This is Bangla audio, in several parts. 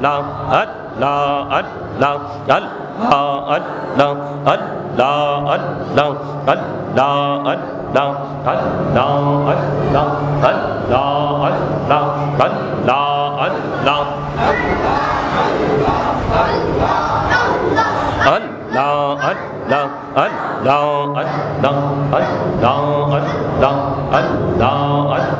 আল্লাহ আল্লাহ আল্লাহ আল্লাহ আল্লাহ আল্লাহ আল্লাহ আল্লাহ আল্লাহ আল্লাহ আল্লাহ আল্লাহ আল্লাহ আল্লাহ Allah, Allah, Allah, Allah, Allah, Allah, Allah, Allah.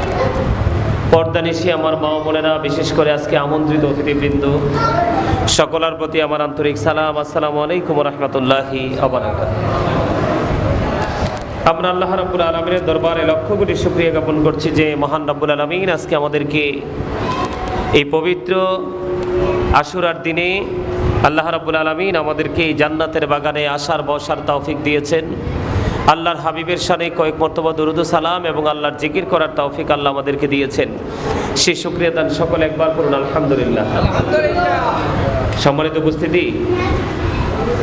পর্দানিশি আমার মা বোনেরা, বিশেষ করে আজকে আমন্ত্রিত অতিথিবৃন্দ, সকলের প্রতি আমার আন্তরিক সালাম, আসসালামু আলাইকুম রহমতুল্লাহি আমরা আল্লাহ রাবুল আলমিনের দরবারে লক্ষ কোটি শুক্রিয়া জ্ঞাপন করছি যে মহান রাব্বুল আলমিন আজকে আমাদেরকে এই পবিত্র আশুরার দিনে আল্লাহ রাবুল আলমিন আমাদেরকে এই জান্নাতের বাগানে আসার বসার তৌফিক দিয়েছেন। আল্লাহর হাবিবের সানে কয়েক মর্তবা দরুদ সালাম এবং আল্লাহর জিকির করার তৌফিক আল্লাহ আমাদেরকে দিয়েছেন। সে শুক্রিয়া দান সকলে একবার করুন আলহামদুলিল্লাহ। সম্মানিত উপস্থিতি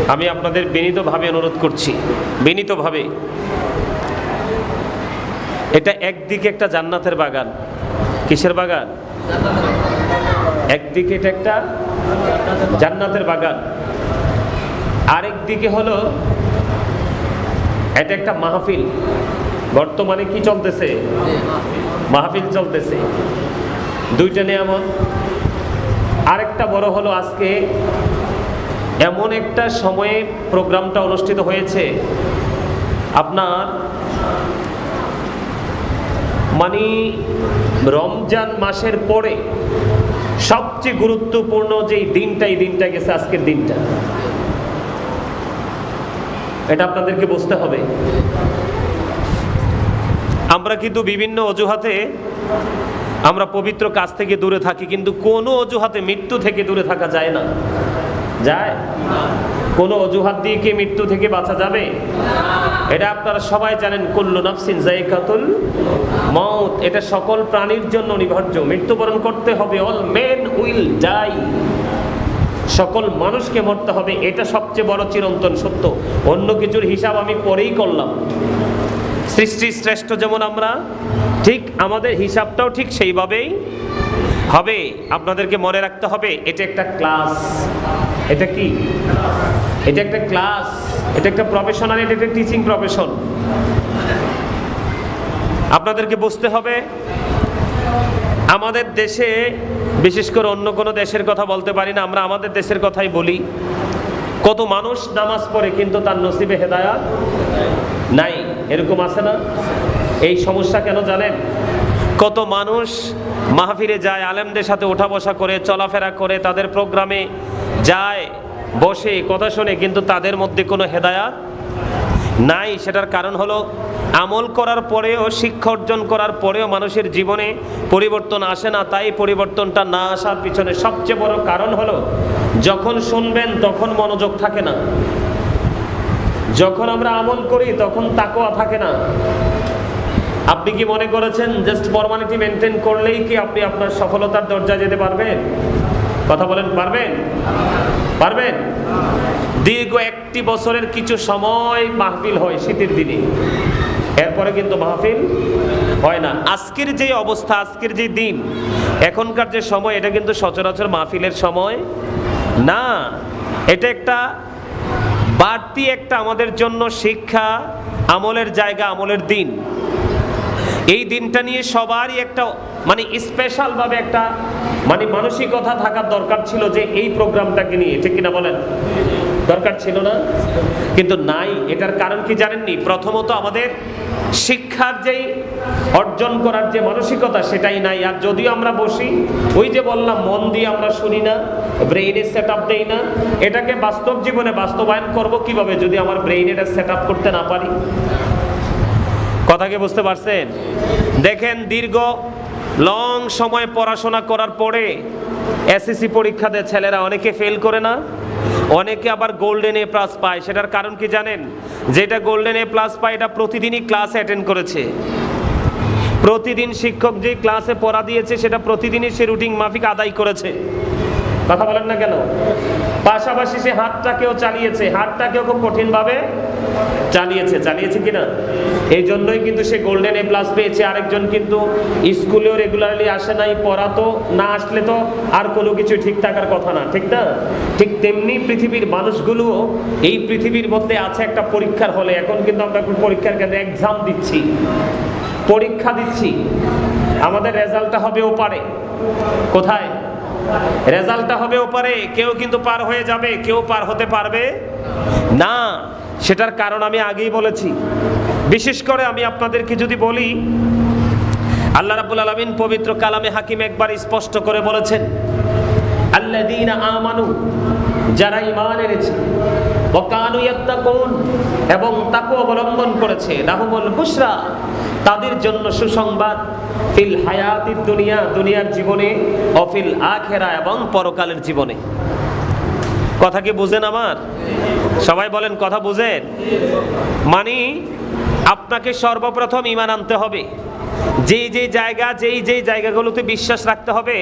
আমি আপনাদের বিনীতভাবে অনুরোধ করছি বিনীতভাবে। এটা একদিকে একটা জান্নাতের বাগান। কিসের বাগান? একদিকে এটা একটা জান্নাতের বাগান। আরেক দিকে হলো এটা একটা মাহফিল। বর্তমানে কি চলতেছে? মাহফিল চলতেছে। দুইটা নিয়ামত। আরেকটা বড় হলো আজকে এমন একটা সময়ে প্রোগ্রামটা অনুষ্ঠিত হয়েছে। আপনার মানে রমজান মাসের পরে সবচেয়ে গুরুত্বপূর্ণ যেই দিনটা, এই দিনটা গেছে আজকের দিনটা। এটা আপনাদেরকে বুঝতে হবে। আমরা কিন্তু বিভিন্ন অজুহাতে আমরা পবিত্র কাজ থেকে দূরে থাকি, কিন্তু কোনো অজুহাতে মৃত্যু থেকে দূরে থাকা যায় না। যায়? কোনো অজুহাত দিয়ে কি মৃত্যু থেকে বাঁচা যাবে? এটা আপনারা সবাই জানেন, কুল্লু নাফসিন জায়কাতুল মত এটা সকল প্রাণীর জন্য অনিবার্য। মৃত্যুবরণ করতে হবে। All men will die. সকল মানুষকে মরতে হবে, এটা সবচেয়ে বড় চিরন্তন সত্য। অন্য কিছুর হিসাব আমি পরেই করলাম। সৃষ্টি শ্রেষ্ঠ যেমন আমরা, ঠিক আমাদের হিসাবটাও ঠিক সেইভাবেই হবে। আপনাদেরকে মনে রাখতে হবে, এটা একটা ক্লাস এটা কি? এটা একটা ক্লাস এটা একটা প্রফেশনাল এটা একটা টিচিং প্রফেশন আপনাদেরকে বুঝতে হবে, আমাদের দেশে বিশেষ করে অন্য কোনো দেশের কথা বলতে পারি না, আমরা আমাদের দেশের কথাই বলি। কত মানুষ নামাজ পড়ে কিন্তু তার নসিবে হেদায়াত নাই, এরকম আছে না? এই সমস্যা কেন জানেন? কত মানুষ মাহফিরে যায়, আলেমদের সাথে ওঠা বসা করে, চলাফেরা করে, তাদের প্রোগ্রামে যায়, বসে, কথা শোনে, কিন্তু তাদের মধ্যে কোনো হেদায়াত নাই, সেটার কারণ হলো আমল করার পরেও, শিক্ষা অর্জন করার পরেও মানুষের জীবনে পরিবর্তন আসে না। তাই পরিবর্তনটা না আসার পিছনে সবচেয়ে বড় কারণ হলো, যখন শুনবেন তখন মনোযোগ থাকে না। যখন আমরা আমল করি তখন তাকোয়া থাকে না। আপনি কি মনে করেছেন জাস্ট ফর্মালিটি মেনটেন করলেই কি আপনি আপনার সফলতার দরজায় যেতে পারবেন? কথা বলেন, পারবেন? পারবেন? দীর্ঘ একটি বছরের কিছু সময় মাহফিল হয় শীতের দিনে। এরপরে কিন্তু মাহফিল হয় না। আজকের যে অবস্থা, আজকের যে দিন, এখনকার যে সময়, এটা কিন্তু সচরাচর মাহফিলের সময় না। এটা একটা বাড়তি একটা আমাদের জন্য শিক্ষা, আমলের জায়গা, আমলের দিন। এই দিনটা নিয়ে সবারই একটা মানে স্পেশালভাবে একটা মানে মানসিকতা থাকার দরকার ছিল যে এই প্রোগ্রামটাকে নিয়ে, ঠিক কিনা বলেন? দরকার ছিল না? কিন্তু নাই, এটার কারণ কি জানেননি? প্রথমত আমাদের শিক্ষার যেই অর্জন করার যে মানসিকতা, সেটাই নাই। আর যদিও আমরা বসি, ওই যে বললাম, মন দিয়ে আমরা শুনি না ব্রেইনে সেট আপ দেই না, এটাকে বাস্তব জীবনে বাস্তবায়ন করব কীভাবে যদি আমার ব্রেইন এটা সেট আপ করতে না পারি? কথা কি বুঝতে পারছেন? দেখেন দীর্ঘ লং সময় পড়াশোনা করার পরে এসএসসি পরীক্ষা দেয়। ছেলেরা অনেকে ফেল করে না, অনেকে আবার গোল্ডেন এ প্লাস পায়। সেটার কারণ কি জানেন? যেটা গোল্ডেন এ প্লাস পায়, এটা প্রতিদিনই ক্লাস অ্যাটেন্ড করেছে। প্রতিদিন শিক্ষক যে ক্লাসে পড়া দিয়েছে, সেটা প্রতিদিনই সে রুটিন মাফিক আদায় করেছে। কথা বলেন না কেন? পাশাপাশি সে হাতটাকেও চালিয়েছে হাতটাকেও খুব কঠিনভাবে চালিয়েছে চালিয়েছে কিনা? এই জন্যই কিন্তু সে গোল্ডেন এ প্লাস পেয়েছে। আরেকজন কিন্তু স্কুলেও রেগুলারলি আসে নাই পড়াতো না আসলে তো আর কোনো কিছু ঠিক থাকার কথা না, ঠিক না? ঠিক তেমনি পৃথিবীর মানুষগুলো এই পৃথিবীর মধ্যে আছে একটা পরীক্ষার হলে। এখন কিন্তু আমরা পরীক্ষার কেন্দ্রে এক্সাম দিচ্ছি। পরীক্ষা দিচ্ছি। আমাদের রেজাল্টটা হবে ওপারে কোথায়? রেজাল্টটা হবে ওপারে, কেউ কিন্তু পার হয়ে যাবে, কেউ পার হতে পারবে না। সেটার কারণ আমি আগেই বলেছি। বিশেষ করে আমি আপনাদেরকে যদি বলি, আল্লাহ রাবুল আলমিন পবিত্র কালামে হাকিম একবার স্পষ্ট করে বলেছেন আল্লাযীনা আমানু, যারা ঈমান এনেছে, ওয়াকানু ইয়াত্তাকুন, এবং তাকওয়া অবলম্বন করেছে, লাহুমুল বুশরা, তাদের জন্য সুসংবাদ, ফিল হায়াতিদ দুনিয়া, দুনিয়ার জীবনে অফিল আখেরা, এবং পরকালের জীবনে। কথা কি বুঝেন আমার? সবাই বলেন, কথা বুঝেন? মানে আপনাকে সর্বপ্রথম ইমান আনতে হবে। যেই যেই জায়গা, যেই যেই জায়গাগুলোতে বিশ্বাস রাখতে হবে,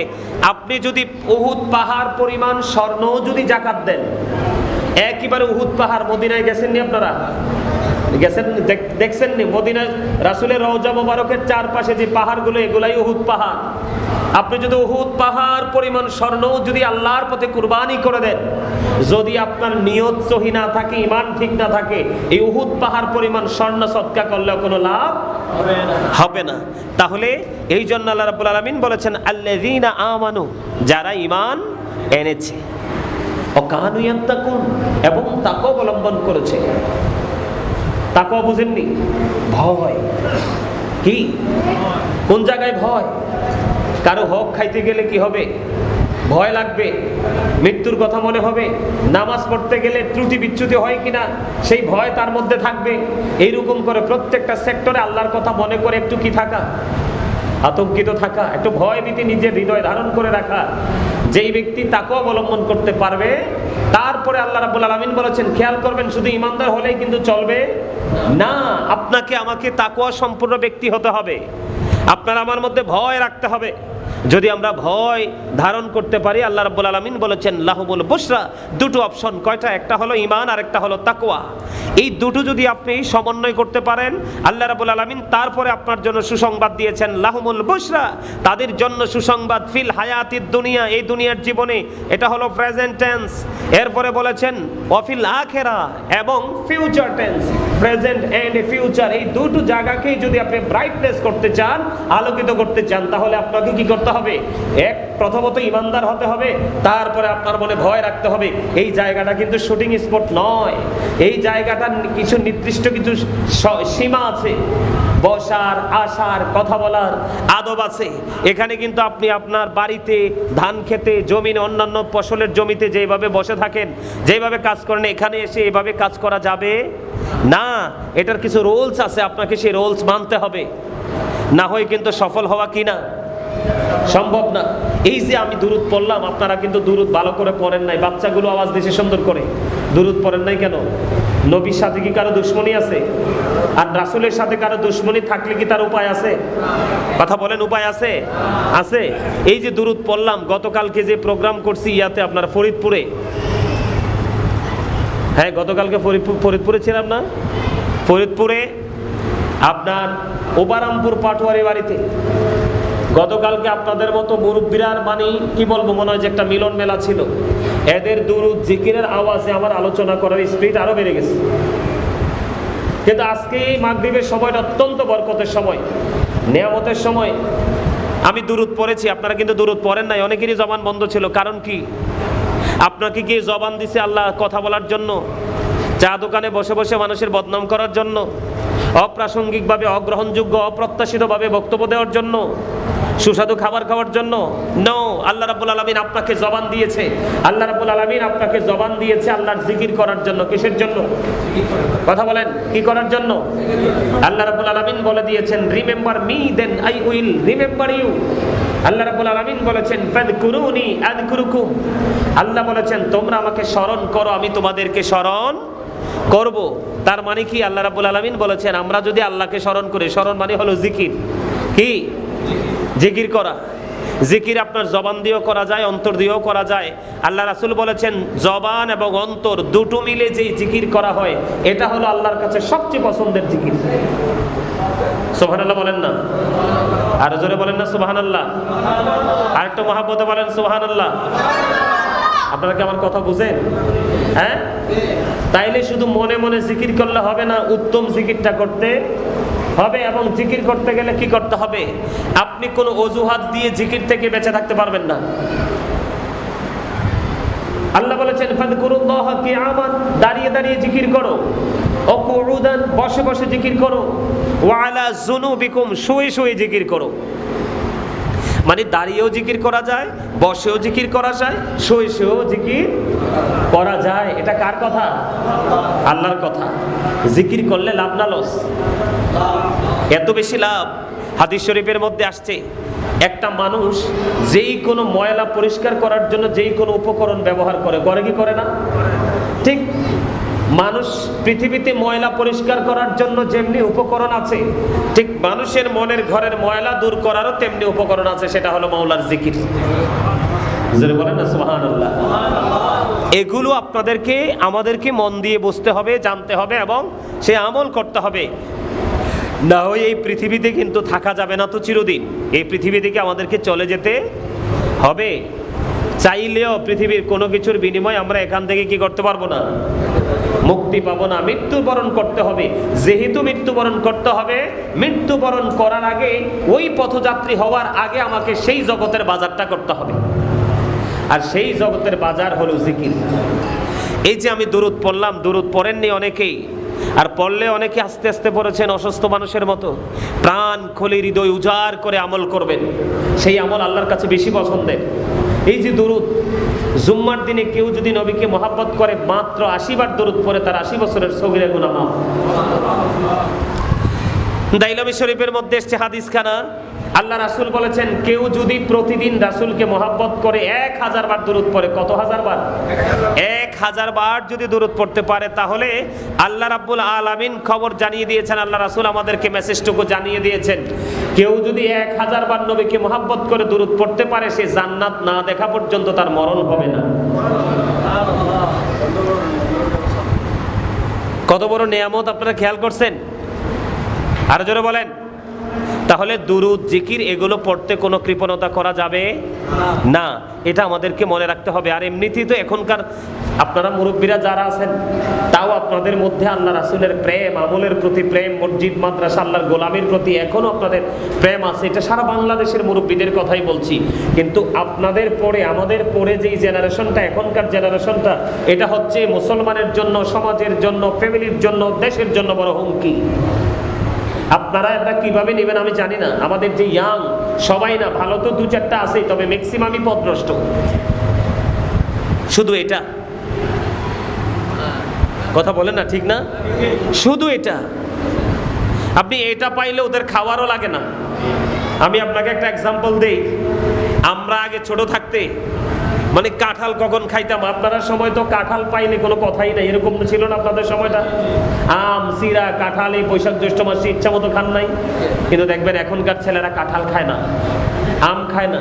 আপনি যদি উহুদ পাহাড় পরিমাণ স্বর্ণ যদি জাকাত দেন একইবারে উহুদ পাহাড় মদিনায় গেছেননি আপনারা? গেছেন, দেখ- দেখছেননি মদিনায় রাসুলের রওজা মোবারকের চারপাশে যে পাহাড়গুলো, এগুলাই উহুদ পাহাড়। আপনি যদি উহুদ পাহাড় পরিমাণ স্বর্ণ যদি আল্লাহর পথে কুরবানি করে দেন, যদি আপনার নিয়ত সহি না থাকে ইমান ঠিক না থাকে, এই উহুদ পাহাড় পরিমাণ স্বর্ণ সৎকা করলে কোনো লাভ হবে না। তাহলে এই জন্য আল্লাহ রাব্বুল আলামিন বলেছেন, আল্লাযীনা আমানু যারা ইমান এনেছে। অকানু ইয়াত্তাকুন, এবং তাকে অবলম্বন করেছে। তাকেও বুঝেননি? ভয়। কি? কোন জায়গায় ভয়? কারও হক খাইতে গেলে কি হবে? ভয় লাগবে? মৃত্যুর কথা মনে হবে? নামাজ পড়তে গেলে ত্রুটি বিচ্যুতি হয় কিনা? সেই ভয় তার মধ্যে থাকবে। এইরকম করে প্রত্যেকটা সেক্টরে আল্লাহর কথা মনে করে একটু কি থাকা? আতঙ্কিত থাকা। একটু ভয় ভীতি নিজের হৃদয় ধারণ করে রাখা। যেই ব্যক্তি তাকেও অবলম্বন করতে পারবে তারপরে আল্লাহ রাবুল আলমিন বলেছেন, খেয়াল করবেন, শুধু ইমানদার হলেই কিন্তু চলবে না। আপনাকে আমাকে তাকুয়া সম্পূর্ণ ব্যক্তি হতে হবে। আপনার আমার মধ্যে ভয় রাখতে হবে। যদি আমরা ভয় ধারণ করতে পারি, আল্লাহ রাব্বুল আলামিন বলেছেন লাহুবুল বুশরা, দুটো অপশন, কয়টা? একটা হলো ঈমান আর একটা হলো তাকওয়া। এই দুটো যদি আপনি সমন্বয় করতে পারেন, আল্লাহ রাব্বুল আলামিন তারপরে আপনার জন্য সুসংবাদ দিয়েছেন, লাহুমুল বুশরা, তাদের জন্য সুসংবাদ, ফিল হায়াতিদ দুনিয়া, এই দুনিয়ার জীবনে, এটা হলো প্রেজেন্ট টেন্স এরপরে বলেছেন অফিল আখেরা, এবং future tense present and future এই দুটো জায়গাকেই যদি আপনি ব্রাইটনেস করতে চান, আলোকিত করতে চান, তাহলে আপনাকে কি করতে হবে? এক, প্রথমত ইমানদার হতে হবে, তারপরে আপনার মনে ভয় রাখতে হবে। এই জায়গাটা কিন্তু শুটিং স্পট নয়। এই জায়গাটার কিছু নির্দিষ্ট কিছু সীমা আছে। বসার, আসার, কথা বলার আদব আছে। এখানে কিন্তু আপনি আপনার বাড়িতে ধান খেতে, জমিনে অন্যান্য ফসলের জমিতে যেভাবে বসে থাকেন, যেভাবে কাজ করেন, এখানে এসে এভাবে কাজ করা যাবে না। এটার কিছু রোলস আছে, আপনাকে সেই রোলস মানতে হবে। না হয় কিন্তু সফল হওয়া কি না সম্ভব না। এই যে আমি দূরত পড়লাম, আপনারা কিন্তু দূরত ভালো করে পড়েন নাই। বাচ্চাগুলো আওয়াজ দিছে সুন্দর করে। দূরত পড়েন নাই কেন? নবীর সাথে কি কারও দুশ্মনী আছে? আর রাসুলের সাথে কারও দুশ্মনী থাকলে কি তার উপায় আছে? কথা বলেন, উপায় আছে? আছে। এই যে দূরত পড়লাম, গতকালকে যে প্রোগ্রাম করছি ইয়াতে আপনার ফরিদপুরে হ্যাঁ গতকালকে ফরিদপুর ছিলাম না। ফরিদপুরে আপনার ওবারামপুর পাটোয়ারি বাড়িতে। গতকালকে আপনাদের মতো মুরব্বীরার মানে কি বলব, মনে হয় যে একটা মিলন মেলা ছিল। এদের দুরুদ, জিকিরের আওয়াজে আমার আলোচনা করার স্পিড আরও বেড়ে গেছে। কিন্তু আজকে এই মাগরীবের সময়টা অত্যন্ত বরকতের সময়, নেয়ামতের সময়। আমি দূরত পড়েছি, আপনারা কিন্তু দূরত পড়েন নাই, অনেকেরই জবান বন্ধ ছিল। কারণ কি? আপনাকে কি জবান দিছে আল্লাহ কথা বলার জন্য? চা দোকানে বসে বসে মানুষের বদনাম করার জন্য? অপ্রাসঙ্গিকভাবে, অগ্রহণযোগ্য, অপ্রত্যাশিতভাবে বক্তব্য দেওয়ার জন্য? সুস্বাদু খাবার খাওয়ার জন্য? নো আল্লাহ রাব্বুল আলামিন আপনাকে জবান দিয়েছে। আল্লাহ রাব্বুল আলামিন আপনাকে জবান দিয়েছে আল্লাহর জিকির করার জন্য। কিসের জন্য? কথা বলেন, কি করার জন্য? আল্লাহ রাব্বুল আলামিন বলে দিয়েছেন remember me then I will remember you আল্লাহ রাব্বুল আলামিন বলেছেন, ফাদকুরুনি আযকুরুকুম। আল্লাহ বলেছেন, তোমরা আমাকে স্মরণ করো, আমি তোমাদেরকে স্মরণ করব। তার মানে কি? আল্লাহ রাব্বুল আলামিন বলেছেন, আমরা যদি আল্লাহকে স্মরণ করি, স্মরণ মানে হলো জিকির। কি? জিকির করা। জিকির আপনার জবান দিয়েও করা যায়, অন্তর দিয়েও করা যায়। আল্লাহ রাসুল বলেছেন, জবান এবং অন্তর দুটো মিলে যেই জিকির করা হয়, এটা হলো আল্লাহর কাছে সবচেয়ে পছন্দের জিকির। সুবহানাল্লাহ বলেন না। আর জোরে বলেন না সুবহানাল্লাহ। আর একটু মহাব্বতে বলেন সুবহানাল্লাহ। আপনারা কি আমার কথা বুঝেন? হ্যাঁ? তাইলে শুধু মনে মনে জিকির করলে হবে না, উত্তম জিকিরটা করতে হবে এবং জিকির করতে গেলে কি করতে হবে? আপনি কোনো অজুহাত দিয়ে জিকির থেকে বেঁচে থাকতে পারবেন না। আল্লাহ বলেছেন, ফাদকুরুল্লাহ কিয়ামান দাঁড়িয়ে দাঁড়িয়ে জিকির করো। অকুউদান বসে বসে জিকির করো। ওয়ালা জুনুবিকুম, শুয়ে শুয়ে জিকির করো। মানে দাঁড়িয়েও জিকির করা যায়, বসেও জিকির করা যায়, শুয়ে শুয়েও জিকির করা যায়। এটা কার কথা? আল্লাহর কথা। জিকির করলে লাভ না লস? এত বেশি লাভ? হাদিস শরীফের মধ্যে আসছে, একটা মানুষ যেই কোনো ময়লা পরিষ্কার করার জন্য যেই কোনো উপকরণ ব্যবহার করে করে কি করে না? ঠিক? মানুষ পৃথিবীতে ময়লা পরিষ্কার করার জন্য যেমনি উপকরণ আছে, ঠিক মানুষের মনের ঘরের ময়লা দূর করারও তেমনি উপকরণ আছে, সেটা হলো মাওলার জিকির। এগুলো আপনাদেরকে, আমাদেরকে মন দিয়ে বুঝতে হবে, জানতে হবে এবং সে আমল করতে হবে। না হয় এই পৃথিবীতে কিন্তু থাকা যাবে না তো চিরদিন। এই পৃথিবী থেকে আমাদেরকে চলে যেতে হবে। চাইলেও পৃথিবীর কোনো কিছুর বিনিময়ে আমরা এখান থেকে কি করতে পারব না? মুক্তি পাবো না, মৃত্যুবরণ করতে হবে। যেহেতু মৃত্যুবরণ করতে হবে, মৃত্যুবরণ করার আগে ওই পথযাত্রী হওয়ার আগে আমাকে সেই জগতের বাজারটা করতে হবে। আর সেই জগতের বাজার হলো জিকির। এই যে আমি দূরত পড়লাম দূরত পড়েননি অনেকেই। আর পড়লে অনেকে আস্তে আস্তে পড়েছেন অসুস্থ মানুষের মতো। প্রাণ খোলে হৃদয় উজাড় করে আমল করবেন। সেই আমল আল্লাহর কাছে বেশি পছন্দের। এই যে দরুদ জুম্মার দিনে কেউ যদি নবীকে মহাব্বত করে মাত্র আশি বার দরুদ পরে তার আশি বছরের সগিরে মাফ দাইলামি শরীফের মধ্যে এসছে হাদিস খানা আল্লাহ রাসুল বলেছেন, কেউ যদি প্রতিদিন রাসুলকে মহাব্বত করে এক হাজার বার দূরত পড়ে, কত হাজার বার? এক হাজার বার যদি দূরত পড়তে পারে, তাহলে আল্লাহ রাব্বুল আলামিন খবর জানিয়ে দিয়েছেন, আল্লাহ রাসুল আমাদেরকে মেসেজটুকু জানিয়ে দিয়েছেন। কেউ যদি এক হাজার বার নবীকে মহাব্বত করে দূরত পড়তে পারে, সে জান্নাত না দেখা পর্যন্ত তার মরণ হবে না। কত বড় নিয়ামত আপনারা খেয়াল করছেন? আর জোরে বলেন। তাহলে দুরুদ, জিকির, এগুলো পড়তে কোনো কৃপণতা করা যাবে? না। এটা আমাদেরকে মনে রাখতে হবে। আর এমনিতেই তো এখনকার আপনারা মুরব্বীরা যারা আছেন, তাও আপনাদের মধ্যে আল্লাহ রাসুলের প্রেম, আমলের প্রতি প্রেম, মসজিদ, মাদ্রাসা, আল্লাহর গোলামের প্রতি এখনও আপনাদের প্রেম আছে। এটা সারা বাংলাদেশের মুরব্বীদের কথাই বলছি। কিন্তু আপনাদের পরে, আমাদের পরে যেই জেনারেশনটা, এখনকার জেনারেশনটা, এটা হচ্ছে মুসলমানের জন্য, সমাজের জন্য, ফ্যামিলির জন্য, দেশের জন্য বড় হুমকি। আপনারা এটা কীভাবে নেবেন আমি জানি না। আমাদের যে ইয়াং সবাই না, ভালো তো দু চারটা আছেই, তবে ম্যাক্সিমামই পদভ্রষ্ট। শুধু এটা। কথা বলেন না, ঠিক না? শুধু এটা। আপনি এটা পাইলে ওদের খাওয়ারও লাগে না। আমি আপনাকে একটা এক্সাম্পল দেই। আমরা আগে ছোট থাকতে মানে কাঁঠাল কখন খাইতাম? আপনারা সময় তো কাঁঠাল পাইনি, কোনো কথাই নাই। এরকম ছিল না আপনাদের সময়টা। আম, সিরা, কাঁঠাল, এই বৈশাখ জ্যৈষ্ঠ মাসে ইচ্ছা মতো খান নাই। কিন্তু দেখবেন এখনকার ছেলেরা কাঁঠাল খায় না, আম খায় না।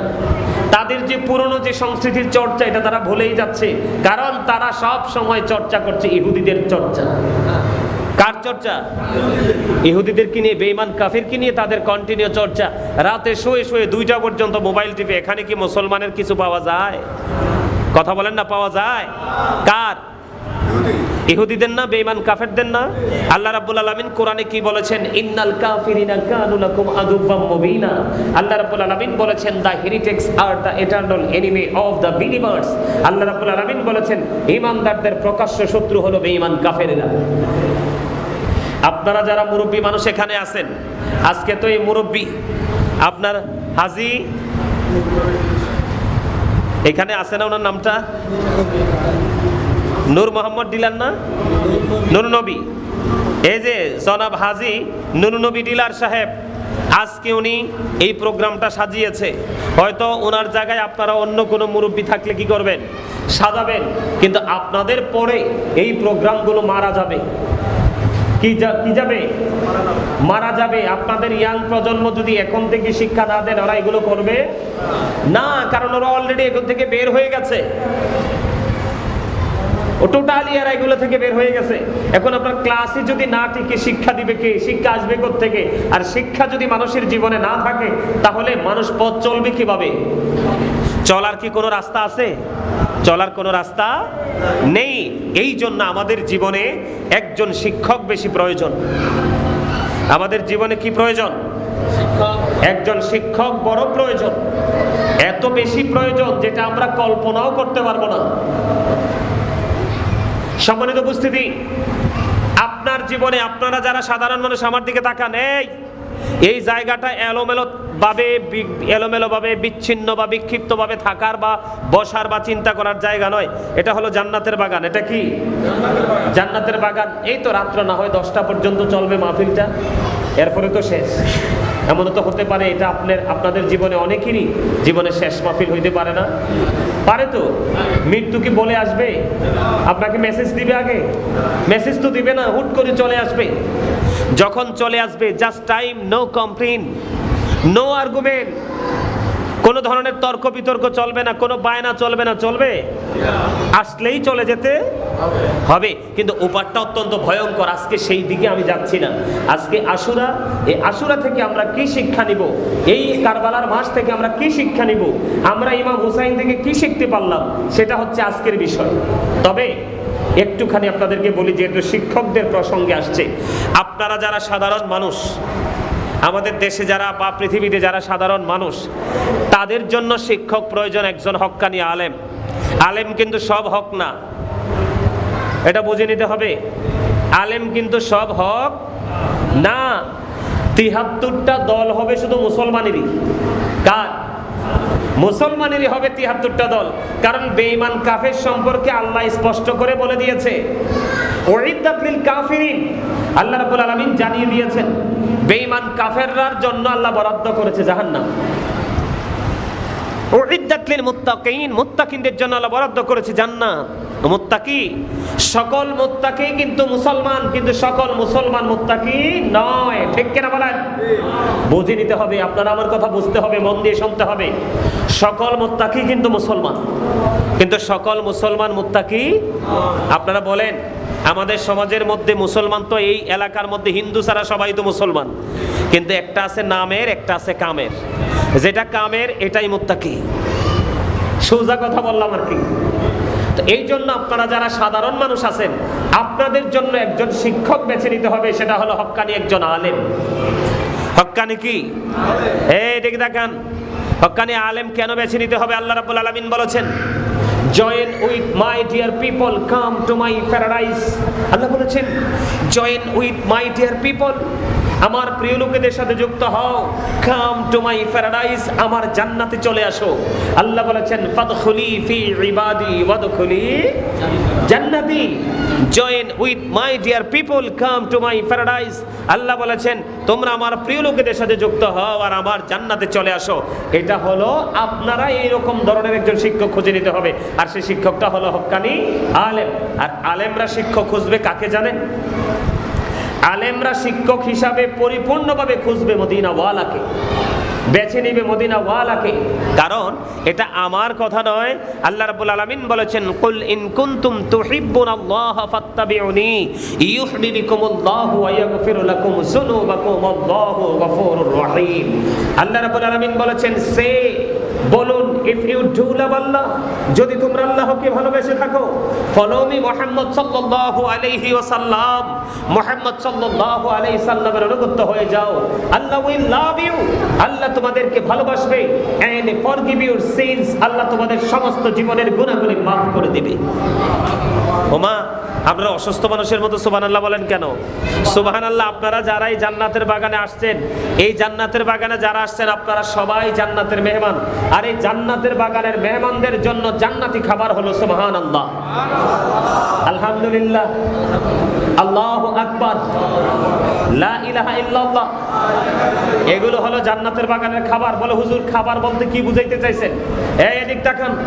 তাদের যে পুরনো যে সংস্কৃতির চর্চা, এটা তারা ভুলেই যাচ্ছে। কারণ তারা সব সময় চর্চা করছে ইহুদিদের চর্চা। কার চর্চা? ইহুদিদেরকে নিয়ে বেইমান কাফিরকে নিয়ে তাদের কন্টিনিউ চর্চা? রাতে শুয়ে শুয়ে দুইটা পর্যন্ত মোবাইল টিপে, এখানে কি মুসলমানের কিছু পাওয়া যায়? কথা বলেন না, পাওয়া যায়। কার? ইহুদিদের না, বেঈমান কাফেরদের না? আল্লাহ রাব্বুল আলামিন কোরআনে কি বলেছেন? ইন্নাল কাফিরিনা কানু লাকুম আদুব্বাম মুবিনা। আল্লাহ রাব্বুল আলামিন বলেছেন the heretics are the eternal enemy of the believers. আল্লাহ রাব্বুল আলামিন বলেছেন ঈমানদারদের প্রকাশ্য শত্রু হলো বেঈমান কাফেরেরা। আপনারা যারা মুরব্বী মানুষ এখানে আছেন, আজকে তো এই মুরব্বী, আপনার হাজি এখানে আছে না ওনার নামটা? নূর মোহাম্মদ ডিলার না? নুর নবী। এই যে জনাব হাজি নুর নবী ডিলার সাহেব, আজকে উনি এই প্রোগ্রামটা সাজিয়েছে। হয়তো ওনার জায়গায় আপনারা অন্য কোনো মুরব্বী থাকলে কি করবেন? সাজাবেন। কিন্তু আপনাদের পরে এই প্রোগ্রামগুলো মারা যাবে। কি কি যাবে? মারা যাবে। আপনাদের ইয়াং প্রজন্ম যদি এখন থেকে শিক্ষা না দেন ওরা এগুলো করবে? না কারণ ওরা অলরেডি এগুলো থেকে বের হয়ে গেছে। ও টোটালি এরা এগুলো থেকে বের হয়ে গেছে। এখন আপনার ক্লাসে যদি না টিকে শিক্ষা দিবে কে? শিক্ষা আসবে থেকে আর শিক্ষা যদি মানুষের জীবনে না থাকে তাহলে মানুষ পথ চলবে কীভাবে? চলার কি কোনো রাস্তা আছে? চলার কোনো রাস্তা নেই। এই জন্য আমাদের জীবনে একজন শিক্ষক বেশি প্রয়োজন। আমাদের জীবনে কি প্রয়োজন? একজন শিক্ষক বড় প্রয়োজন। এত বেশি প্রয়োজন যেটা আমরা কল্পনাও করতে পারব না। সম্মানিত উপস্থিতি, আপনার জীবনে আপনারা যারা সাধারণ মানুষ আমার দিকে তাকান, এই এই জায়গাটা এলোমেলো ভাবে বি- এলোমেলো ভাবে বিচ্ছিন্ন বা বিক্ষিপ্ত ভাবে থাকার বা বসার বা চিন্তা করার জায়গা নয়। এটা হলো জান্নাতের বাগান। এটা কি? জান্নাতের বাগান। এই তো রাত্র, না হয় দশটা পর্যন্ত চলবে মাহফিলটা। এরপরে তো শেষ। এমন তো হতে পারে, এটা আপনার, আপনাদের জীবনে অনেকেরই জীবনে শেষ মাহফিল হইতে পারে না। পারে তো? মৃত্যু কি বলে আসবে? আপনাকে মেসেজ দিবে আগে? মেসেজ তো দিবে না, হুট করে চলে আসবে। যখন চলে আসবে just time no complain no argument কোনো ধরনের তর্ক বিতর্ক চলবে না, কোনো বায়না চলবে না, চলবে? আসলেই চলে যেতে হবে। কিন্তু ওপারটা অত্যন্ত ভয়ঙ্কর। আজকে সেই দিকে আমি যাচ্ছি না। আজকে আশুরা, এই আশুরা থেকে আমরা কি শিক্ষা নিব? এই কারবালার মাস থেকে আমরা কি শিক্ষা নিব? আমরা ইমাম হুসাইন থেকে কি শিখতে পারলাম? সেটা হচ্ছে আজকের বিষয়। তবে একটুখানি আপনাদেরকে বলি, যেহেতু শিক্ষকদের প্রসঙ্গে আসছে, আপনারা যারা সাধারণ মানুষ আমাদের দেশে যারা বা পৃথিবীতে যারা সাধারণ মানুষ, তাদের জন্য শিক্ষক প্রয়োজন একজন হক্কানি আলেম। আলেম কিন্তু সব হক না। এটা বুঝে নিতে হবে। আলেম কিন্তু সব হক না। তিহাত্তরটা দল হবে শুধু মুসলমানেরই। কার? মুসলমানেরই হবে তিহাত্তরটা দল। কারণ বেঈমান কাফের সম্পর্কে আল্লাহ স্পষ্ট করে বলে দিয়েছে। আল্লাহ রাব্বুল আলামিন জানিয়ে দিয়েছেন বেঈমান কাফেররার জন্য আল্লাহ বরাদ্দ করেছে জাহান্নাম। উইদ্দাত লিল মুত্তাকিন, মুত্তাকিনদের জন্য আল্লাহ বরাদ্দ করেছে জান্নাত। মুত্তাকি, সকল মুত্তাকি কিন্তু মুসলমান, কিন্তু সকল মুসলমান মুত্তাকি নয়। ঠিক কিনা বলেন? বুঝে নিতে হবে, আপনারা আমার কথা বুঝতে হবে, মন দিয়ে শুনতে হবে। সকল মুত্তাকি কিন্তু মুসলমান, কিন্তু সকল মুসলমান মুত্তাকি, আপনারা বলেন আমাদের সমাজের মধ্যে মুসলমান তো এই এলাকার মধ্যে হিন্দু ছাড়া সবাই তো মুসলমান। কিন্তু একটা আছে নামের একটা আছে কামের। যেটা কামের এটাই মুত্তাকি। সোজা কথা বললাম আর কি। তো এই জন্য আপনারা যারা সাধারণ মানুষ আছেন আপনাদের জন্য একজন শিক্ষক বেছে নিতে হবে সেটা হলো হক্কানি একজন আলেম। হক্কানি কি? এই দেখে দেখান হক্কানি আলেম কেন বেছে নিতে হবে? আল্লাহ রাব্বুল আলামিন বলেছেন join with my dear people come to my paradise আল্লাহ বলেছেন join with my dear people আমার প্রিয় লোকেদের সাথে যুক্ত হও। কাম টু মাই প্যারাডাইস আমার জান্নাতে চলে আসো। আল্লাহ বলেছেন, ফাদখুলি ফি ইবাদি ওয়াদখুলি জান্নাতি। Join with my dear people come to my paradise আল্লাহ বলেছেন, তোমরা আমার প্রিয় লোকেদের সাথে যুক্ত হও আর আমার জান্নাতে চলে আসো। এটা হলো আপনারা এইরকম ধরনের একজন শিক্ষক খুঁজে নিতে হবে। আর সেই শিক্ষকটা হলো হক্কানি আলেম। আর আলেমরা শিক্ষক খুঁজবে কাকে জানেন? আলেমরা শিক্ষক হিসাবে পরিপূর্ণভাবে খুঁজবে মদিনা ওয়ালাকে বেছে নিবে মদিনা ওয়ালাকে কারণ এটা আমার কথা নয়। আল্লাহ রাব্বুল আলামিন বলেছেন, কুল ইন কুনতুম তুহিব্বুনাল্লাহ ফাত্তাবিউনি ইউহবিবিকুমুল্লাহু ওয়া ইয়াগফির লাকুম যুনুবাকুম, আল্লাহু গফুরুর রহিম। আল্লাহ রাব্বুল আলামিন বলেছেন, সে বলুন if you do love Allah, যদি তোমরা আল্লাহকে ভালোবেসে থাকো ফলো মি মুহাম্মদ সাল্লাল্লাহু আলাইহি ওয়াসাল্লাম। মুহাম্মদ সাল্লাল্লাহু আলাইহি সাল্লামের অনুগত হয়ে যাও। আল্লাহ উইল লাভ ইউ আল্লাহ তোমাদেরকে ভালোবাসবে and forgive your sins Allah তোমাদের সমস্ত জীবনের গুনাহগুলি মাফ করে ওমা অসুস্থ মানুষের মতো সুবহানাল্লাহ বলেন কেন? সুবহানাল্লাহ, আপনারা যারা এই জান্নাতের বাগানে আসছেন, এই জান্নাতের বাগানে যারা আসছেন, আপনারা সবাই জান্নাতের মেহমান। আর এই জান্নাতের বাগানের মেহমানদের জন্য জান্নাতি খাবার হলো সুবহানাল্লাহ। আলহামদুলিল্লাহ। আল্লাহু আকবার। এগুলো হলো জান্নাতের বাগানের খাবার। বলে, হুজুর, খাবার বলতে কি বুঝাইতে চাইছেন? এই এদিক তাকান।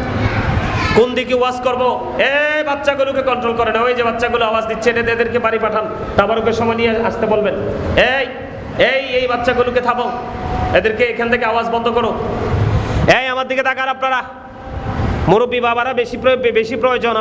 কোন দিকে ওয়াজ করব? এ, বাচ্চাগুলোকে কন্ট্রোল করে না ওই যে বাচ্চাগুলো আওয়াজ দিচ্ছে এদের- এদেরকে বাড়ি পাঠান। তাবারুকের সময় নিয়ে আসতে বলবেন। এই এই এই বাচ্চাগুলোকে থামাও। এদেরকে এখান থেকে আওয়াজ বন্ধ করো। এই আমার দিকে তাকার আপনারা। মুরব্বী বাবারা বেশি বেশি প্রয়োজন